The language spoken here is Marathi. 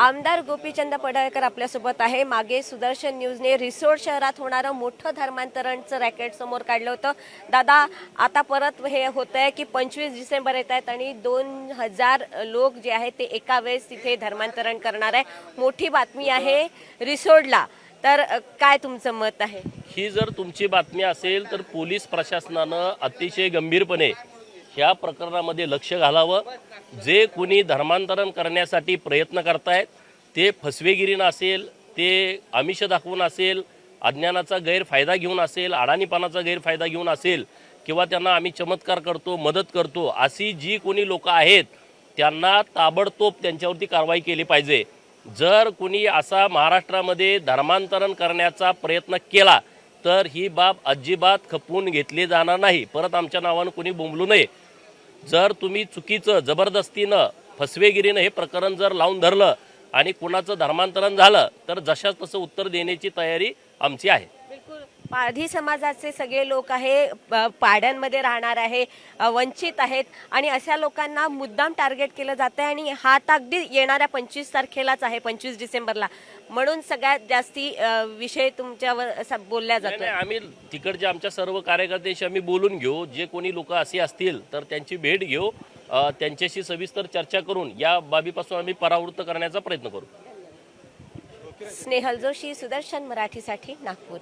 आमदार गोपीचंद पडळकर आपल्यासोबत आहे. मागे सुदर्शन न्यूजने रिसोड शहरात होणारं मोठं धर्मांतरणचं रॅकेट समोर काढलं होतं. दादा आता परत हे होत आहे की पंचवीस डिसेंबर येत आहेत आणि दोन हजार लोक जे आहेत ते एका वेळेस तिथे धर्मांतरण करणार आहे. मोठी बातमी आहे रिसोडला. तर काय तुमचं मत आहे? ही जर तुमची बातमी असेल तर पोलीस प्रशासनानं अतिशय गंभीरपणे ह्या प्रकरणामध्ये लक्ष घालावं. जे कोणी धर्मांतरण करण्यासाठी प्रयत्न करतायत ते फसवेगिरीनं असेल ते आमिष दाखवून असेल अज्ञानाचा गैरफायदा घेऊन असेल अडाणीपणाचा गैरफायदा घेऊन असेल किंवा त्यांना आम्ही चमत्कार करतो मदत करतो अशी जी कोणी लोक आहेत त्यांना ताबडतोब त्यांच्यावरती कारवाई केली पाहिजे. जर कुणी असा महाराष्ट्रामध्ये धर्मांतरण करण्याचा प्रयत्न केला तर ही बाब अजिबात खपवून घेतली जाणार नाही. परत आमच्या नावानं कुणी बोंबलू नये. जर तुम्ही चुकीचं जबरदस्तीनं फसवेगिरीनं हे प्रकरण जर लावून धरलं आणि कुणाचं धर्मांतरण झालं तर जशाच तसं उत्तर देण्याची तयारी आमची आहे. पारधी समाजाचे सगळे लोक आहे पाड्यांमध्ये राहणार आहे वंचित आहेत. आणि अशा लोकांना मुद्दाम टार्गेट केलं जातं आहे आणि हा अगदी येणाऱ्या पंचवीस तारखेलाच आहे पंचवीस डिसेंबरला. म्हणून सगळ्यात जास्ती विषय तुमच्यावर बोलल्या जातो आम्ही तिकडच्या आमच्या सर्व कार्यकर्त्यांशी आम्ही बोलून घेऊ. जे कोणी लोक असे असतील तर त्यांची भेट घेऊ. त्यांच्याशी सविस्तर चर्चा करून या बाबीपासून आम्ही परावृत्त करण्याचा प्रयत्न करू. स्नेहल जोशी सुदर्शन मराठीसाठी नागपूर.